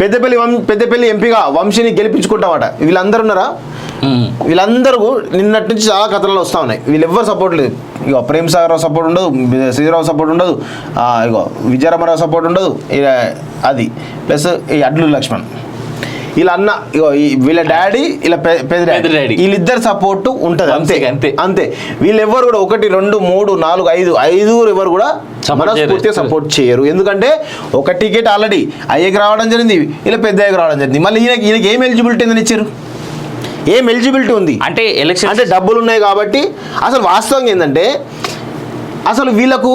పెద్దపల్లి వం పెద్దపల్లి ఎంపీగా వంశీని గెలిపించుకుంటామట వీళ్ళందరూ ఉన్నారా. వీళ్ళందరూ నిన్నటి నుంచి చాలా కథలు వస్తూ ఉన్నాయి. వీళ్ళు ఎవ్వరు సపోర్ట్ లేదు. ఇగో ప్రేమ్ సాగర్ సపోర్ట్ ఉండదు శ్రీరావు సపోర్ట్ ఉండదు ఇగో విజయరామరావు సపోర్ట్ ఉండదు ఇక అది. ప్లస్ ఈ అడ్లు లక్ష్మణ్. వీళ్ళ అన్న ఇగో వీళ్ళ డాడీ పె- పెద్ద డాడీ. వీళ్ళిద్దరు సపోర్ట్ ఉంటుంది అంతే అంతే. అంతే. వీళ్ళెవ్వరు కూడా ఒకటి రెండు మూడు నాలుగు ఐదు ఐదుగురు ఎవరు కూడా మనస్ఫూర్తిగా. సపోర్ట్ చేయరు. ఎందుకంటే ఒక టికెట్ ఆల్రెడీ అయ్యకి రావడం జరిగింది ఇలా పెద్ద అయ్యకి రావడం జరిగింది. మళ్ళీ ఈయనకి ఈయనకి ఏం ఎలిజిబిలిటీ ఉందని ఇచ్చారు? ఏం ఎలిజిబిలిటీ ఉంది? అంటే ఎలక్షన్ అంటే డబ్బులు ఉన్నాయి కాబట్టి అసలు వాస్తవంగా ఏంటంటే అసలు వీళ్ళకు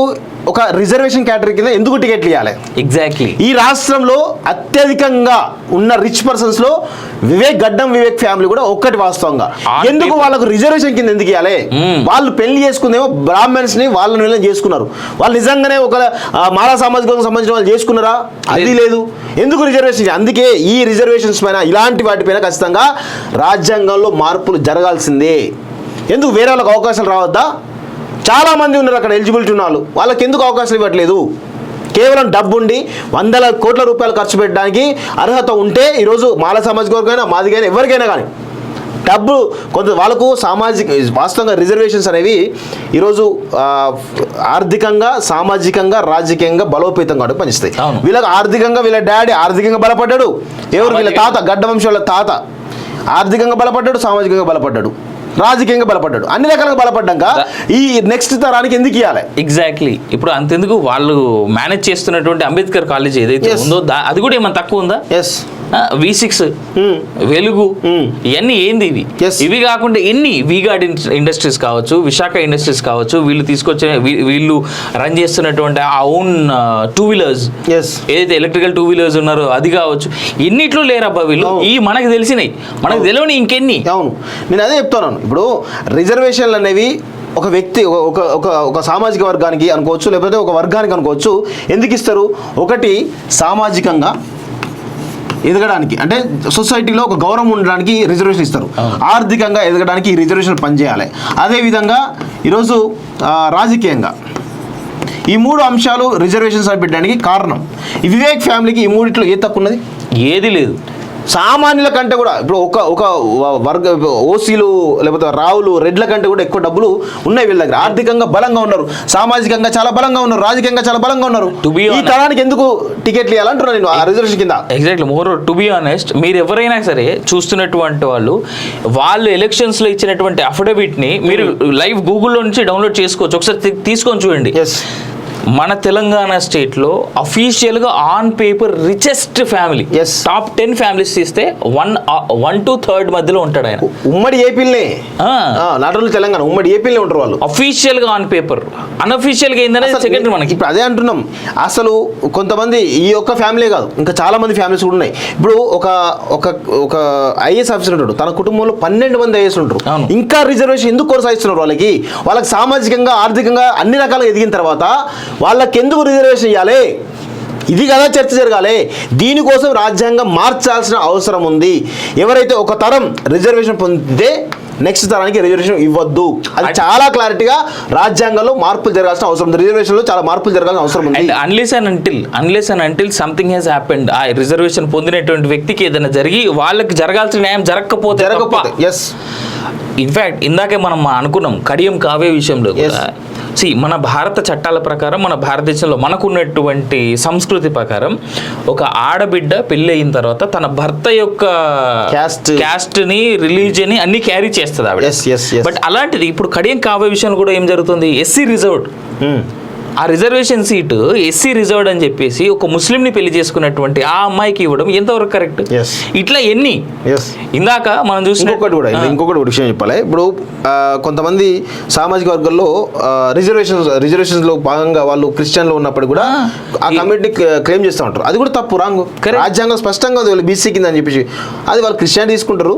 ఒక రిజర్వేషన్ కేటగిరీ కింద ఎందుకు టికెట్లు ఇవ్వాలి ఎగ్జాక్ట్లీ ఈ రాష్ట్రంలో అత్యధికంగా ఉన్న రిచ్ పర్సన్స్లో వివేక్ గడ్డం వివేక్ ఫ్యామిలీ కూడా ఒక్కటి వాస్తవంగా. ఎందుకు వాళ్ళకు రిజర్వేషన్ కింద ఎందుకు ఇవ్వాలి. వాళ్ళు పెళ్ళి చేసుకుందేమో బ్రాహ్మణ్స్ని వాళ్ళని వీళ్ళని చేసుకున్నారు. వాళ్ళు నిజంగానే ఒక మాలా సామాజిక సంబంధించిన వాళ్ళు చేసుకున్నారా? అది లేదు. ఎందుకు రిజర్వేషన్ అందుకే ఈ రిజర్వేషన్స్ పైన ఇలాంటి వాటిపైన ఖచ్చితంగా రాజ్యాంగంలో మార్పులు జరగాల్సిందే. ఎందుకు వేరే వాళ్ళకి అవకాశాలు రావద్దా? చాలా మంది ఉన్నారు అక్కడ ఎలిజిబిలిటీ ఉన్న వాళ్ళు. వాళ్ళకి ఎందుకు అవకాశాలు ఇవ్వట్లేదు? కేవలం డబ్బుండి వందల కోట్ల రూపాయలు ఖర్చు పెట్టడానికి అర్హత ఉంటే ఈరోజు మాల సామాజిక వర్గమైనా మాదిగైనా ఎవరికైనా కానీ డబ్బు కొంత వాళ్ళకు సామాజిక వాస్తవంగా రిజర్వేషన్స్ అనేవి ఈరోజు ఆర్థికంగా సామాజికంగా రాజకీయంగా బలోపేతం కాబట్టి పనిస్తాయి. వీళ్ళకి ఆర్థికంగా వీళ్ళ డాడీ ఆర్థికంగా బలపడ్డాడు. ఎవరు? వీళ్ళ తాత గడ్డ వంశంలో తాత. ఆర్థికంగా బలపడ్డాడు సామాజికంగా బలపడ్డాడు. రాజకీయంగా బలపడ్డాడు. అన్ని రకాలుగా బలపడ్డాక ఈ నెక్స్ట్ తరానికి ఎందుకు ఇవ్వాలి ఎగ్జాక్ట్లీ ఇప్పుడు అంతెందుకు వాళ్ళు మేనేజ్ చేస్తున్నటువంటి అంబేద్కర్ కాలేజ్ ఏదైతే. ఉందో అది కూడా ఏమైనా తక్కువ ఉందా? S V six Hmm. వెలుగు Hmm. ఇవన్నీ ఏంది ఇవి. ఇవి కాకుండా ఎన్ని వీగార్డ్ ఇండస్ట్రీస్ కావచ్చు విశాఖ ఇండస్ట్రీస్ కావచ్చు వీళ్ళు తీసుకొచ్చే వీ- వీళ్ళు రన్ చేస్తున్నటువంటి ఆ ఓన్ టూ వీలర్స్ ఎస్ ఏదైతే ఎలక్ట్రికల్ టూ వీలర్స్ ఉన్నారో అది కావచ్చు. ఎన్నిట్లో లేరబ్బా వీళ్ళు. ఈ మనకు తెలిసినాయి. మనకు తెలియని ఇంకెన్ని? అవును. నేను అదే చెప్తున్నాను ఇప్పుడు రిజర్వేషన్లు అనేవి ఒక వ్యక్తి ఒక- ఒక ఒక ఒక సామాజిక వర్గానికి అనుకోవచ్చు లేకపోతే ఒక వర్గానికి అనుకోవచ్చు ఎందుకు ఇస్తారు? ఒకటి సామాజికంగా ఎదగడానికి అంటే సొసైటీలో ఒక గౌరవం ఉండడానికి రిజర్వేషన్ ఇస్తారు. ఆర్థికంగా ఎదగడానికి ఈ రిజర్వేషన్ పనిచేయాలి. అదేవిధంగా ఈరోజు రాజకీయంగా ఈ మూడు అంశాలు రిజర్వేషన్స్ పెట్టడానికి కారణం. వివేక్ ఫ్యామిలీకి ఈ మూడిట్లో ఏ తక్కువ ఉన్నది? ఏది లేదు. సామాన్యుల కంటే కూడా ఇప్పుడు ఒక ఒక వర్గ ఓసీలు లేకపోతే రావులు రెడ్ల కంటే కూడా ఎక్కువ డబ్బులు ఉన్నాయి వీళ్ళ దగ్గర. ఆర్థికంగా బలంగా ఉన్నారు. సామాజికంగా చాలా బలంగా ఉన్నారు. రాజకీయంగా చాలా బలంగా ఉన్నారు. ఈ తరానికి ఎందుకు టికెట్లు ఇవ్వాలంటున్నా నేను ఆ రిజర్వేషన్ కింద? Exactly more to be honest మీరు ఎవరైనా సరే చూస్తున్నటువంటి వాళ్ళు వాళ్ళు ఎలక్షన్స్లో ఇచ్చినటువంటి అఫిడవిట్ని మీరు లైవ్ గూగుల్లో నుంచి డౌన్లోడ్ చేసుకోవచ్చు. ఒకసారి తీసుకొని చూడండి. మన తెలంగాణ స్టేట్లో అఫీషియల్గా on paper richest family. Top ten families తీస్తే వన్ వన్ టు థర్డ్ మధ్యలో ఉంటాడు ఆయన. ఉమ్మడి ఏపీలనే. ఆ. నాటోళ్ళు తెలంగాణ ఉమ్మడి ఏపీలనే ఉంటారు వాళ్ళు. అఫీషియల్గా ఆన్ పేపర్ అన్అఫీషియల్గా అసలు సెకండరీ మనకి. ఇప్పుడు అదే అంటున్నాం. అసలు కొంతమంది ఈ ఒక్క ఫ్యామిలీ కాదు ఇంకా చాలా మంది ఫ్యామిలీస్ కూడా ఉన్నాయి. ఇప్పుడు ఒక ఒక ఒక ఐఏఎస్ ఆఫీసర్ ఉంటాడు. తన కుటుంబంలో పన్నెండు మంది ఐఏఎస్ ఉంటారు. ఇంకా రిజర్వేషన్ ఎందుకు కొనసాగిస్తున్నారు వాళ్ళకి? వాళ్ళకి సామాజికంగా ఆర్థికంగా అన్ని రకాలుగా ఎదిగిన తర్వాత వాళ్ళకి ఎందుకు రిజర్వేషన్ ఇవ్వాలి ఇది కదా చర్చ జరగాలి. దీనికోసం రాజ్యాంగం మార్చాల్సిన అవసరం ఉంది. ఎవరైతే ఒక తరం రిజర్వేషన్ పొందితే నెక్స్ట్ తరానికి రిజర్వేషన్ ఇవ్వద్దు. అది చాలా క్లారిటీగా రాజ్యాంగంలో మార్పులు జరగాల్సిన అవసరం ఉంది. రిజర్వేషన్లో చాలా మార్పులు జరగాల్సిన అవసరం ఉంది. Unless and until unless and until something has happened ఆ రిజర్వేషన్ పొందినటువంటి వ్యక్తికి ఏదైనా జరిగి వాళ్ళకి జరగాల్సిన న్యాయం జరగకపోతే జరగకపోతే ఎస్ ఇన్ఫాక్ట్ ఇందాకే మనం అనుకున్నాం కడియం కావ్య విషయంలో కూడా సి మన భారత చట్టాల ప్రకారం మన భారతదేశంలో మనకున్నటువంటి సంస్కృతి ప్రకారం ఒక ఆడబిడ్డ పెళ్ళి అయిన తర్వాత తన భర్త యొక్క. క్యాస్ట్ని రిలీజియన్ అన్ని క్యారీ చేస్తుంది ఆవిడ. బట్ అలాంటిది ఇప్పుడు కడియం కావ్య విషయంలో కూడా ఏం జరుగుతుంది ఎస్సీ రిజర్వ్డ్ ఆ రిజర్వేషన్ సీటు ఎస్సీ రిజర్వ్డ్ అని చెప్పేసి ఒక ముస్లింని పెళ్ళి చేసుకున్నటువంటి ఆ అమ్మాయికి ఇవ్వడం ఎంతవరకు కరెక్ట్. ఇట్లా ఎన్ని ఇందాక మనం చూసిన ఇంకొకటి కూడా. ఇంకొకటి విషయం చెప్పాలి ఇప్పుడు కొంతమంది సామాజిక వర్గాల్లో రిజర్వేషన్ రిజర్వేషన్స్లో భాగంగా వాళ్ళు క్రిస్టియన్లో ఉన్నప్పుడు కూడా ఆ. కమిటీని క్లెయిమ్ చేస్తూ ఉంటారు అది కూడా తప్పు రాంగ్. రాజ్యాంగం స్పష్టంగా ఉంది వాళ్ళు బీసీ కింద అని చెప్పేసి అది వాళ్ళు క్రిస్టియన్ తీసుకుంటారు.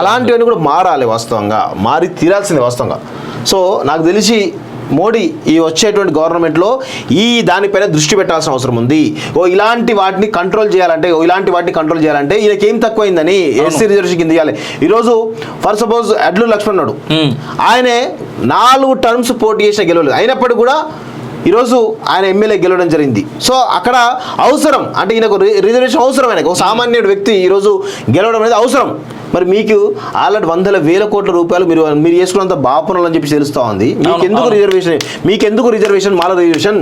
అలాంటివన్నీ కూడా మారాలి వాస్తవంగా మారి తీరాల్సిందే వాస్తవంగా సో నాకు తెలిసి మోడీ ఈ వచ్చేటువంటి గవర్నమెంట్లో ఈ దానిపైన దృష్టి పెట్టాల్సిన అవసరం ఉంది. ఓ ఇలాంటి వాటిని కంట్రోల్ చేయాలంటే ఓ ఇలాంటి వాటిని కంట్రోల్ చేయాలంటే ఈయనకి ఏం తక్కువైందని ఎస్సీ రిజర్వేషన్ కింద ఇవ్వాలి. ఈరోజు ఫర్ సపోజ్ అడ్లు లక్ష్మణ్ మ్మ్. ఆయనే నాలుగు టర్మ్స్ పోటీ చేసిన గెలవలేదు. అయినప్పటికీ కూడా ఈరోజు ఆయన ఎమ్మెల్యే గెలవడం జరిగింది. సో అక్కడ అవసరం. అంటే ఈయనకు రిజర్వేషన్ అవసరం ఆయనకు ఒక సామాన్యుడు వ్యక్తి ఈరోజు గెలవడం అనేది అవసరం. మరి మీకు ఆల్రెడీ వందల వేల కోట్ల రూపాయలు మీరు మీరు చేసుకున్నంత బాపనులు అని చెప్పి తెలుస్తా ఉంది. మీకు ఎందుకు. రిజర్వేషన్? మీకు ఎందుకు reservation? Mala reservation?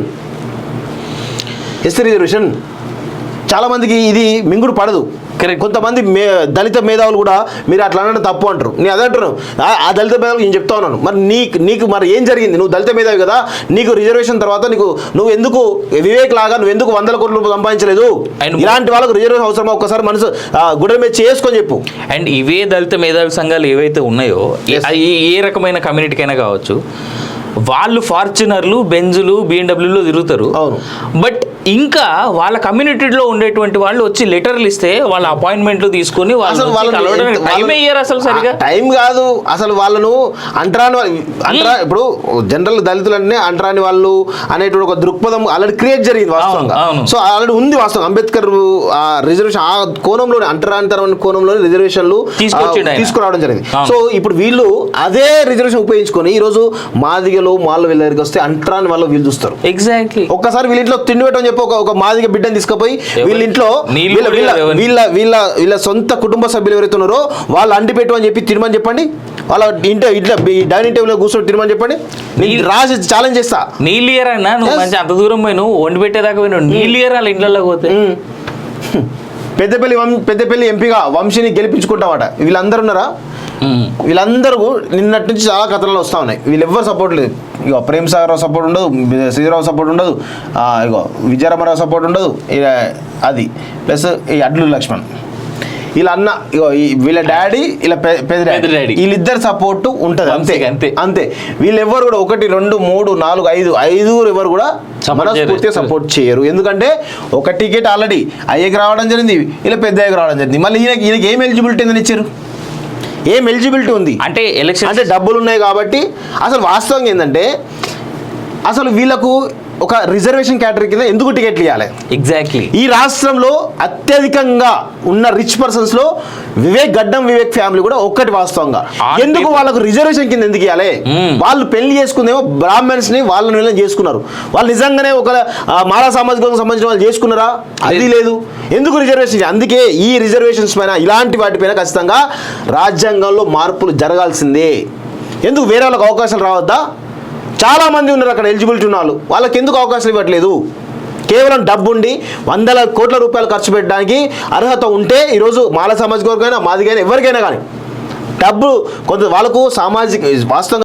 ST reservation? చాలా మందికి ఇది మింగుడు పడదు. కొంతమంది మే దళిత మేధావులు కూడా మీరు అట్లా అనడం తప్పు అంటారు. నేను అదే అంటున్నాను. ఆ- దళిత మేధావులు నేను చెప్తా ఉన్నాను. మరి నీకు నీకు మరి ఏం జరిగింది? నువ్వు దళిత మేధావి కదా. నీకు రిజర్వేషన్ తర్వాత నీకు నువ్వు ఎందుకు వివేక్ లాగా నువ్వు ఎందుకు వందల కోట్ల రూపాయలు సంపాదించలేదు? ఇలాంటి వాళ్ళకు రిజర్వేషన్ అవసరమా? ఒక్కసారి మనసు గుడ్డ మీద చేసుకొని చెప్పు. అండ్ ఇవే దళిత మేధావి సంఘాలు ఏవైతే ఉన్నాయో ఏ రకమైన కమ్యూనిటీకైనా కావచ్చు వాళ్ళు ఫార్చునర్లు బెంజులు బిఎండబ్ల్యూలో తిరుగుతారు. అవును. బట్ ఇంకా వాళ్ళ కమ్యూనిటీలో ఉండేటువంటి వాళ్ళు వచ్చి లెటర్లు ఇస్తే వాళ్ళ అపాయింట్మెంట్లు తీసుకొని వాళ్ళు టైం అయ్యారు అసలు సరిగా? టైం కాదు. అసలు వాళ్ళను అంటరాని వాళ్ళు అంటరా ఇప్పుడు జనరల్ దళితులు అంటే అంటరాని వాళ్ళు అనేటువంటి ఒక దృక్పథం ఆల్రెడీ క్రియేట్ జరిగింది వాస్తవంగా. సో ఆల్రెడీ ఉంది వాస్తవం. అంబేద్కర్ ఆ రిజర్వేషన్ ఆ కోణంలోనే అంటరానితనం కోణంలోనే రిజర్వేషన్లు తీసుకొచ్చిండు ఆయన. తీసుకురావడం జరిగింది. సో ఇప్పుడు వీళ్ళు అదే రిజర్వేషన్ ఉపయోగించుకొని ఈ రోజు మాదిగలు మాల వీళ్ళ దగ్గరికి వస్తే అంటరాని వాళ్ళు వీళ్ళు చూస్తారు. ఎగ్జాక్ట్లీ ఒక్కసారి వీళ్ళ ఇంట్లో తిండి చెప్పి ఒక ఒక మాదిగ బిడ్డని తీసుకుపోయి? వీళ్ళ ఇంట్లో వీళ్ళ వీళ్ళ? వీళ్ళ వీళ్ళ వీళ్ళ సొంత కుటుంబ సభ్యులు ఎవరైతే ఉన్నారో వాళ్ళు అండి పెట్టు అని చెప్పి తినమని చెప్పండి వాళ్ళ ఇంట్లో ఇట్లా డైనింగ్ టేబుల్ కూర్చొని తినమని చెప్పండి రాసి ఛాలెంజ్ చేస్తా నీళ్ళు ఇయర్ అన్నా నువ్వు. మంచి అంత దూరం పోయి నువ్వు వండి పెట్టేదాకా పోయినావు నీళ్ళు ఇయర్ వాళ్ళ ఇళ్ళలో పోతే ఉమ్. పెద్దపల్లి పెద్దపల్లి ఎంపీగా వంశీని గెలిపించుకుంటామట వీళ్ళందరూ ఉన్నారా ఉమ్. వీళ్ళందరూ నిన్నటి నుంచి చాలా కథనాలు వస్తూ ఉన్నాయి వీళ్ళు ఎవ్వరు సపోర్ట్ లేదు ఇగో ప్రేమ్ సాగర్ సపోర్ట్ ఉండదు శ్రీరావు సపోర్ట్ ఉండదు ఇగో విజయరామారావు సపోర్ట్ ఉండదు ఇక అది. ప్లస్ ఈ అడ్లు లక్ష్మణ్. వీళ్ళ అన్న ఇగో వీళ్ళ డాడీ పె- పెద్ద డాడీ. డాడీ. వీళ్ళిద్దరు సపోర్ట్ ఉంటుంది అంతే. అంతే. అంతే. వీళ్ళెవ్వరు కూడా ఒకటి రెండు మూడు నాలుగు ఐదు ఐదుగురు ఎవరు కూడా మనస్ఫూర్తిగా. సపోర్ట్ చేయరు. ఎందుకంటే ఒక టికెట్ ఆల్రెడీ అయ్యకి రావడం జరిగింది ఇలా పెద్ద అయ్యకి రావడం జరిగింది. మళ్ళీ ఈయనకి ఈయనకి ఏం ఎలిజిబిలిటీ ఉందని ఇచ్చారు? ఏం ఎలిజిబిలిటీ ఉంది? అంటే ఎలక్షన్ అంటే డబ్బులు ఉన్నాయి కాబట్టి అసలు వాస్తవంగా ఏంటంటే అసలు వీళ్ళకు ఒక రిజర్వేషన్ కేటగిరీ కింద ఎందుకు టికెట్లు ఇవ్వాలి ఎగ్జాక్ట్లీ ఈ రాష్ట్రంలో అత్యధికంగా ఉన్న రిచ్ పర్సన్స్లో వివేక్ గడ్డం వివేక్ ఫ్యామిలీ కూడా ఒక్కటి వాస్తవంగా. ఎందుకు వాళ్ళకు రిజర్వేషన్ కింద ఎందుకు ఇవ్వాలి మ్మ్. వాళ్ళు పెళ్ళి చేసుకుందేమో బ్రాహ్మణ్స్ని వాళ్ళని వీళ్ళని చేసుకున్నారు. వాళ్ళు నిజంగానే ఒక మాలా సామాజికం సంబంధించిన వాళ్ళు చేసుకున్నారా? అది లేదు. ఎందుకు రిజర్వేషన్ అందుకే ఈ రిజర్వేషన్స్ పైన ఇలాంటి వాటిపైన ఖచ్చితంగా రాజ్యాంగంలో మార్పులు జరగాల్సిందే. ఎందుకు వేరే వాళ్ళకి అవకాశాలు రావద్దా? చాలా మంది ఉన్నారు అక్కడ ఎలిజిబిలిటీ ఉన్న వాళ్ళు. వాళ్ళకి ఎందుకు అవకాశం ఇవ్వట్లేదు? కేవలం డబ్బుండి వందల కోట్ల రూపాయలు ఖర్చు పెట్టడానికి అర్హత ఉంటే ఈరోజు మాల సామాజిక వర్గమైనా మాదిగైనా ఎవరికైనా కానీ డబ్బు కొంత వాళ్ళకు సామాజిక వాస్తవంగా